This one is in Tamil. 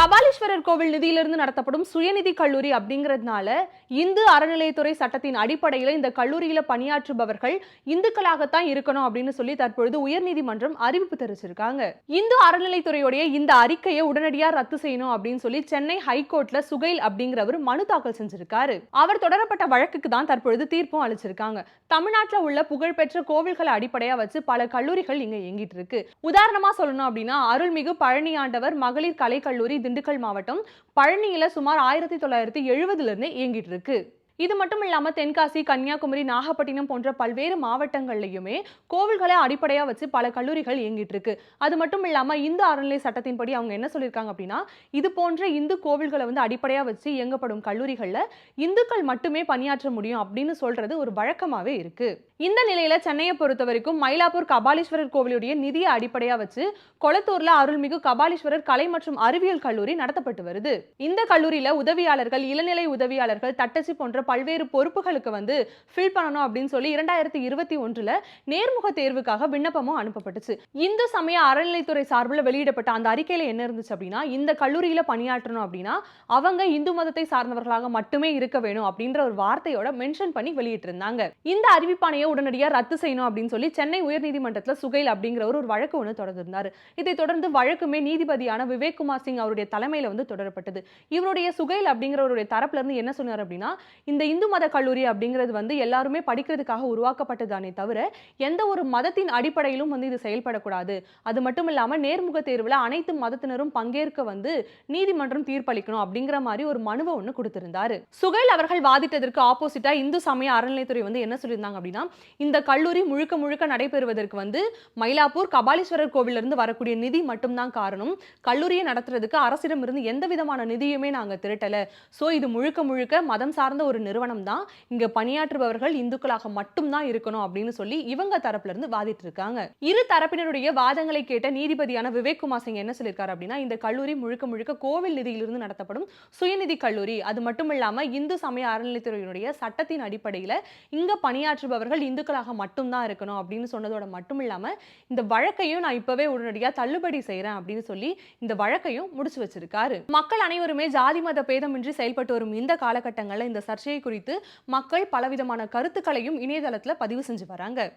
கபாலீஸ்வரர் கோவில் நிதியிலிருந்து நடத்தப்படும் சுயநிதி கல்லூரி அப்படிங்கிறதுனால இந்து அறநிலையத்துறை சட்டத்தின் அடிப்படையில் இந்த கல்லூரியில் பணியாற்றுபவர்கள் இந்துக்களாகத்தான் இருக்கணும் அப்படின்னு சொல்லி தற்பொழுது உயர்நீதிமன்றம் அறிவிப்பு தெரிவிச்சிருக்காங்க. இந்து அறநிலைத்துறையுடைய இந்த அறிக்கையை உடனடியாக ரத்து செய்யணும் அப்படின்னு சொல்லி சென்னை ஹைகோர்ட்ல சுகைல் அப்படிங்கிறவர் மனு தாக்கல் செஞ்சிருக்காரு. அவர் தொடரப்பட்ட வழக்குக்கு தான் தற்பொழுது தீர்ப்பும் அளிச்சிருக்காங்க. தமிழ்நாட்டில் உள்ள புகழ்பெற்ற கோவில்களை அடிப்படையா வச்சு பல கல்லூரிகள் இங்க இயங்கிட்டு இருக்கு. உதாரணமா சொல்லணும் அப்படின்னா அருள்மிகு பழனி ஆண்டவர் மகளிர் கலைக்கல்லூரி திண்டுக்கல் மாவட்டம் பழனியில் சுமார் ஆயிரத்தி தொள்ளாயிரத்தி எழுபதுலேருந்து இயங்கிட்டு இருக்கு. இது மட்டும் இல்லாமல் தென்காசி கன்னியாகுமரி நாகப்பட்டினம் போன்ற பல்வேறு மாவட்டங்கள்லையுமே கோவில்களை அடிப்படையாக வச்சு பல கல்லூரிகள் இயங்கிட்டு இருக்கு. அது மட்டும் இல்லாமல் இந்து அறநிலை சட்டத்தின்படி அவங்க என்ன சொல்லியிருக்காங்க அப்படின்னா இது போன்ற இந்து கோவில்களை வந்து அடிப்படையாக வச்சு இயங்கப்படும் கல்லூரிகளில் இந்துக்கள் மட்டுமே பணியாற்ற முடியும் அப்படின்னு சொல்றது ஒரு வழக்கமாகவே இருக்குது இந்த நிலையில சென்னையை பொறுத்த வரைக்கும் மயிலாப்பூர் கபாலீஸ்வரர் கோவிலுடைய நிதியை அடிப்படையா வச்சு கொளத்தூர்ல அருள்மிகு கபாலீஸ்வரர் கலை மற்றும் அறிவியல் கல்லூரி நடத்தப்பட்டு வருது. இந்த கல்லூரியில உதவியாளர்கள் இளநிலை உதவியாளர்கள் தட்டச்சு போன்ற பல்வேறு பொறுப்புகளுக்கு வந்து ஃபில் பண்ணணும் அப்படின்னு சொல்லி இரண்டாயிரத்தி இருபத்தி ஒன்றுல நேர்முக தேர்வுக்காக விண்ணப்பமும் அனுப்பப்பட்டுச்சு. இந்து சமய அறநிலைத்துறை சார்பில் வெளியிடப்பட்ட அந்த அறிக்கையில என்ன இருந்துச்சு அப்படின்னா இந்த கல்லூரியில பணியாற்றணும் அப்படின்னா அவங்க இந்து மதத்தை சார்ந்தவர்களாக மட்டுமே இருக்க வேணும் அப்படின்ற ஒரு வார்த்தையோட மென்ஷன் பண்ணி வெளியிட்டிருந்தாங்க. இந்த அறிவிப்பானையை உடனடியாக ரத்து செய்யணும் அப்படின்னு சொல்லி சென்னை உயர்நீதிமன்றத்தில் சுகைல் அப்படிங்கிறவர் ஒரு வழக்கு ஒன்று தொடர்ந்திருந்தார். இதைத் தொடர்ந்து வழக்குமே நீதிபதியான விவேக் குமார் சிங் அவருடைய தலைமையில் வந்து தொடரப்பட்டது. இவருடைய சுகைல் அப்படிங்கிறவருடைய தரப்புலேருந்து என்ன சொன்னார் அப்படின்னா இந்த இந்து மத கல்லூரி அப்படிங்கிறது வந்து எல்லாருமே படிக்கிறதுக்காக உருவாக்கப்பட்டதானே தவிர எந்த ஒரு மதத்தின் அடிப்படையிலும் வந்து இது செயல்படக்கூடாது. அது மட்டும் இல்லாமல் நேர்முக தேர்வில் அனைத்து மதத்தினரும் பங்கேற்க வந்து நீதிமன்றம் தீர்ப்பளிக்கணும் அப்படிங்கிற மாதிரி ஒரு மனுவை ஒன்று கொடுத்திருந்தார். சுகைல் அவர்கள் வாதிட்டதற்கு ஆப்போசிட்டா இந்து சமய அறநிலைத்துறை வந்து என்ன சொல்லியிருந்தாங்க அப்படின்னா இந்த கல்லூரி முழுக்க முழுக்க நடைபெறுவதற்கு வந்து மயிலாப்பூர் கபாலீஸ்வரர் கோவிலிருந்து வரக்கூடிய நிதி மட்டும்தான் காரணம். கல்லூரியை நடத்துறதுக்கு அரசிடம் இருந்து எந்த விதமான நிதியுமே நாங்கள் திரட்டல. ஸோ இது முழுக்க முழுக்க மதம் சார்ந்த ஒரு நிறுவனம் தான். இங்க பணியாற்றுபவர்கள் இந்துக்களாக மட்டும்தான் இருக்கணும் அப்படின்னு சொல்லி இவங்க தரப்புல இருந்து வாதிட்டு இருக்காங்க இரு தரப்பினருடைய வாதங்களை கேட்ட நீதிபதியான விவேக் குமார் சிங் என்ன சொல்லியிருக்காரு அப்படின்னா இந்த கல்லூரி முழுக்க முழுக்க கோவில் நிதியிலிருந்து நடத்தப்படும் சுயநிதி கல்லூரி. அது மட்டும் இல்லாம இந்து சமய அறநிலைத்துறையினுடைய சட்டத்தின் அடிப்படையில் இங்க பணியாற்றுபவர்கள் இந்துக்களாக மட்டும்தான் இருக்கணும் அப்படின்னு சொன்னதோட மட்டும் இல்லாமல் இந்த வழக்கையும் நான் இப்பவே உடனடியாக தள்ளுபடி செய்கிறேன் அப்படின்னு சொல்லி இந்த வழக்கையும் முடிச்சு வச்சிருக்காரு. மக்கள் அனைவருமே ஜாதி மத பேதமின்றி செயல்பட்டு வரும் இந்த காலகட்டங்களில் இந்த சர்ச்சையை குறித்து மக்கள் பலவிதமான கருத்துக்களையும் இணையதளத்தில் பதிவு செஞ்சு வராங்க.